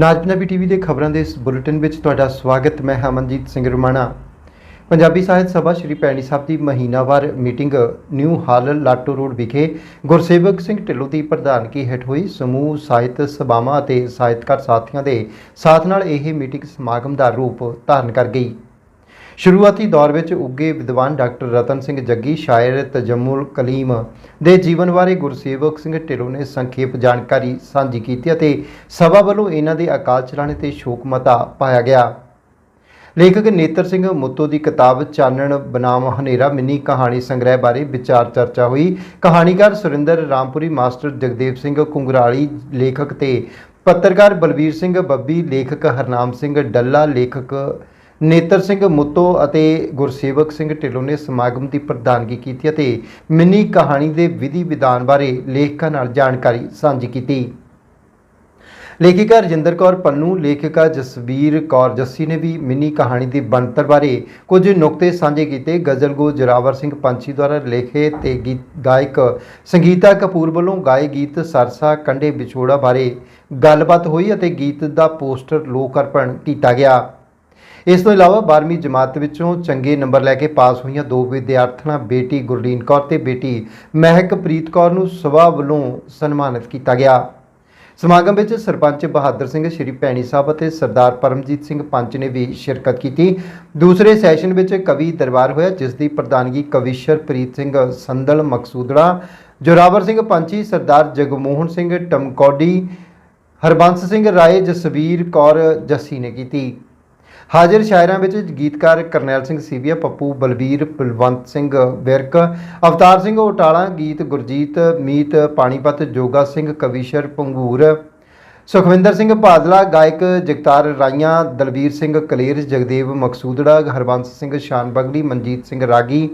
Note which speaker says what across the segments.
Speaker 1: ਨਾਜ Punjabi TV ਦੇ ਖਬਰਾਂ ਦੇ ਇਸ ਬੁਲੇਟਿਨ ਵਿੱਚ ਤੁਹਾਡਾ ਸਵਾਗਤ, ਮੈਂ ਹਮਨਜੀਤ ਸਿੰਘ ਰਮਾਣਾ। ਪੰਜਾਬੀ ਸਾਹਿਤ ਸਭਾ ਸ਼੍ਰੀ ਪੈਣੀ ਸਾਹਿਬ ਦੀ ਮਹੀਨਾਵਾਰ meeting new hall Lato road ਵਿਖੇ ਗੁਰਸੇਵਕ ਸਿੰਘ ਢਿੱਲੋਂ ਦੀ ਪ੍ਰਧਾਨਗੀ ਹੇਠ ਹੋਈ। ਸਮੂਹ ਸਾਹਿਤ ਸਭਾਵਾਂ ਅਤੇ ਸਾਹਿਤਕਾਰ ਸਾਥੀਆਂ ਦੇ ਸਾਥ ਨਾਲ ਇਹ ਮੀਟਿੰਗ ਸਮਾਗਮ ਦਾ ਰੂਪ ਧਾਰਨ ਕਰ ਗਈ। ਸ਼ੁਰੂਆਤੀ ਦੌਰ ਵਿੱਚ ਉੱਗੇ ਵਿਦਵਾਨ ਡਾਕਟਰ ਰਤਨ ਸਿੰਘ ਜੱਗੀ, ਸ਼ਾਇਰ ਤਜਮੁਲ ਕਲੀਮ ਦੇ ਜੀਵਨ ਬਾਰੇ ਗੁਰਸੇਵਕ ਸਿੰਘ ਢਿੱਲੋਂ ਨੇ ਸੰਖੇਪ ਜਾਣਕਾਰੀ ਸਾਂਝੀ ਕੀਤੀ ਅਤੇ ਸਭਾ ਵੱਲੋਂ ਇਹਨਾਂ ਦੇ ਅਕਾਲ ਚਲਾਣੇ ਤੇ ਸ਼ੋਕ ਮਤਾ ਪਾਇਆ ਗਿਆ। ਲੇਖਕ ਨੇਤਰ ਸਿੰਘ ਮੁੱਤੋ ਦੀ ਕਿਤਾਬ ਚਾਨਣ ਬਨਾਮ ਹਨੇਰਾ ਮਿੰਨੀ ਕਹਾਣੀ ਸੰਗ੍ਰਹਿ ਬਾਰੇ ਵਿਚਾਰ ਚਰਚਾ ਹੋਈ। ਕਹਾਣੀਕਾਰ ਸੁਰਿੰਦਰ ਰਾਮਪੁਰੀ, ਮਾਸਟਰ ਜਗਦੇਵ ਸਿੰਘ ਕੁੰਗਰਾਲੀ ਲੇਖਕ ਤੇ ਪੱਤਰਕਾਰ ਬਲਬੀਰ ਸਿੰਘ ਬੱਬੀ, ਲੇਖਕ ਹਰਨਾਮ ਸਿੰਘ ਡੱਲਾ, ਲੇਖਕ ਨੇਤਰ ਸਿੰਘ ਮੁੱਤੋ ਅਤੇ ਗੁਰਸੇਵਕ ਸਿੰਘ ਢਿੱਲੋਂ ਨੇ ਸਮਾਗਮ ਦੀ ਪ੍ਰਧਾਨਗੀ ਕੀਤੀ ਅਤੇ ਮਿੰਨੀ ਕਹਾਣੀ ਦੇ ਵਿਧੀ ਵਿਧਾਨ ਬਾਰੇ ਲੇਖਕਾਂ ਨਾਲ ਜਾਣਕਾਰੀ ਸਾਂਝੀ ਕੀਤੀ। ਲੇਖਿਕਾ ਰਜਿੰਦਰ ਕੌਰ ਪੰਨੂ, ਲੇਖਿਕਾ ਜਸਵੀਰ ਕੌਰ ਜੱਸੀ ਨੇ ਵੀ ਮਿੰਨੀ ਕਹਾਣੀ ਦੀ ਬਣਤਰ ਬਾਰੇ ਕੁਝ ਨੁਕਤੇ ਸਾਂਝੇ ਕੀਤੇ। ਗਜ਼ਲਗੋ ਜਰਾਵਰ ਸਿੰਘ ਪੰਛੀ ਦੁਆਰਾ ਲਿਖੇ ਤੇ ਗੀਤ ਗਾਇਕ ਸੰਗੀਤਾ ਕਪੂਰ ਵੱਲੋਂ ਗਾਏ ਗੀਤ ਸਰਸਾ ਕੰਡੇ ਵਿਛੋੜਾ ਬਾਰੇ ਗੱਲਬਾਤ ਹੋਈ ਅਤੇ ਗੀਤ ਦਾ ਪੋਸਟਰ ਲੋਕ ਅਰਪਣ ਕੀਤਾ ਗਿਆ। ਇਸ ਤੋਂ ਇਲਾਵਾ 12ਵੀਂ ਜਮਾਤ ਵਿੱਚੋਂ ਚੰਗੇ ਨੰਬਰ ਲੈ ਕੇ ਪਾਸ ਹੋਈਆਂ ਦੋ ਵਿਦਿਆਰਥਣਾਂ, ਬੇਟੀ ਗੁਰਲੀਨ ਕੌਰ ਤੇ ਬੇਟੀ ਮਹਿਕਪ੍ਰੀਤ ਕੌਰ ਨੂੰ ਸਭਾ ਵੱਲੋਂ ਸਨਮਾਨਿਤ ਕੀਤਾ ਗਿਆ। ਸਮਾਗਮ ਵਿੱਚ ਸਰਪੰਚ ਬਹਾਦਰ ਸਿੰਘ, ਸ਼੍ਰੀ ਭੈਣੀ ਸਾਹਿਬ ਅਤੇ ਸਰਦਾਰ ਪਰਮਜੀਤ ਸਿੰਘ ਪੰਚ ਨੇ ਵੀ ਸ਼ਿਰਕਤ ਕੀਤੀ। ਦੂਸਰੇ ਸੈਸ਼ਨ ਵਿੱਚ ਕਵੀ ਦਰਬਾਰ ਹੋਇਆ, ਜਿਸ ਦੀ ਪ੍ਰਧਾਨਗੀ ਕਵੀਸ਼ਰ ਪ੍ਰੀਤ ਸਿੰਘ ਸੰਦਲ ਮਕਸੂਦੜਾ, ਜੋਰਾਵਰ ਸਿੰਘ ਪੰਚੀ, ਸਰਦਾਰ ਜਗਮੋਹਨ ਸਿੰਘ ਟਮਕੌਡੀ, ਹਰਬੰਸ ਸਿੰਘ ਰਾਏ, ਜਸਵੀਰ ਕੌਰ ਜੱਸੀ ਨੇ ਕੀਤੀ। ਹਾਜ਼ਰ ਸ਼ਾਇਰਾਂ ਵਿੱਚ ਗੀਤਕਾਰ ਕਰਨੈਲ ਸਿੰਘ ਸੀਵੀਆ, ਪੱਪੂ ਬਲਬੀਰ ਬਲਵੰਤ ਸਿੰਘ ਵਿਰਕ, ਅਵਤਾਰ ਸਿੰਘ ਓਟਾਲਾ, ਗੀਤ ਗੁਰਜੀਤ, ਮੀਤ ਪਾਣੀਪਤ, ਜੋਗਾ ਸਿੰਘ ਕਵੀਸ਼ਰ ਪੰਗੂਰ ਸੁਖਵਿੰਦਰ ਸਿੰਘ ਬਾਦਲਾ, ਗਾਇਕ ਜਗਤਾਰ ਰਾਈਆਂ, ਦਲਵੀਰ ਸਿੰਘ ਕਲੇਰ, ਜਗਦੇਵ ਮਕਸੂਦੜਾ, ਹਰਬੰਸ ਸਿੰਘ ਸ਼ਾਨਬਗਲੀ ਮਨਜੀਤ ਸਿੰਘ ਰਾਗੀ,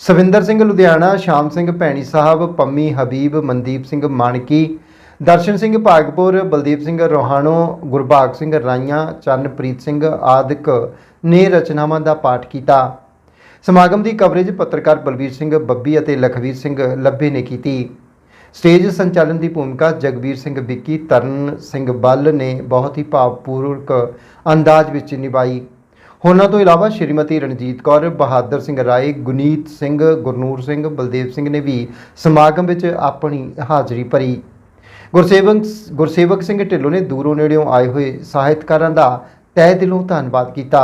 Speaker 1: ਸਵਿੰਦਰ ਸਿੰਘ ਲੁਧਿਆਣਾ, ਸ਼ਾਮ ਸਿੰਘ ਭੈਣੀ ਸਾਹਿਬ, ਪੰਮੀ ਹਬੀਬ, ਮਨਦੀਪ ਸਿੰਘ ਮਾਨਕੀ ਦਰਸ਼ਨ ਸਿੰਘ ਭਾਗਪੁਰ, ਬਲਦੀਪ ਸਿੰਘ ਰੋਹਾਣੋ, ਗੁਰਬਾਗ ਸਿੰਘ ਰਾਈਆਂ, ਚਰਨਪ੍ਰੀਤ ਸਿੰਘ ਆਦਿਕ ਨੇ ਰਚਨਾਵਾਂ ਦਾ ਪਾਠ ਕੀਤਾ। ਸਮਾਗਮ ਦੀ ਕਵਰੇਜ ਪੱਤਰਕਾਰ ਬਲਬੀਰ ਸਿੰਘ ਬੱਬੀ ਅਤੇ ਲਖਵੀਰ ਸਿੰਘ ਲੱਭੇ ਨੇ ਕੀਤੀ। ਸਟੇਜ ਸੰਚਾਲਨ ਦੀ ਭੂਮਿਕਾ ਜਗਵੀਰ ਸਿੰਘ ਵਿੱਕੀ, ਤਰਨ ਸਿੰਘ ਬੱਲ ਨੇ ਬਹੁਤ ਹੀ ਭਾਵਪੂਰਵਕ ਅੰਦਾਜ਼ ਵਿੱਚ ਨਿਭਾਈ। ਹੋਰਨਾਂ ਤੋਂ ਇਲਾਵਾ ਸ਼੍ਰੀਮਤੀ ਰਣਜੀਤ ਕੌਰ, ਬਹਾਦਰ ਸਿੰਘ ਰਾਏ, ਗੁਨੀਤ ਸਿੰਘ, ਗੁਰਨੂਰ ਸਿੰਘ, ਬਲਦੇਵ ਸਿੰਘ ਨੇ ਵੀ ਸਮਾਗਮ ਵਿੱਚ ਆਪਣੀ ਹਾਜ਼ਰੀ ਭਰੀ। ਗੁਰਸੇਵਕ ਗੁਰਸੇਵਕ ਸਿੰਘ ਢਿੱਲੋਂ ਨੇ ਦੂਰੋਂ ਨੇੜਿਓਂ ਆਏ ਹੋਏ ਸਾਹਿਤਕਾਰਾਂ ਦਾ ਤਹਿ ਦਿਲੋਂ ਧੰਨਵਾਦ ਕੀਤਾ।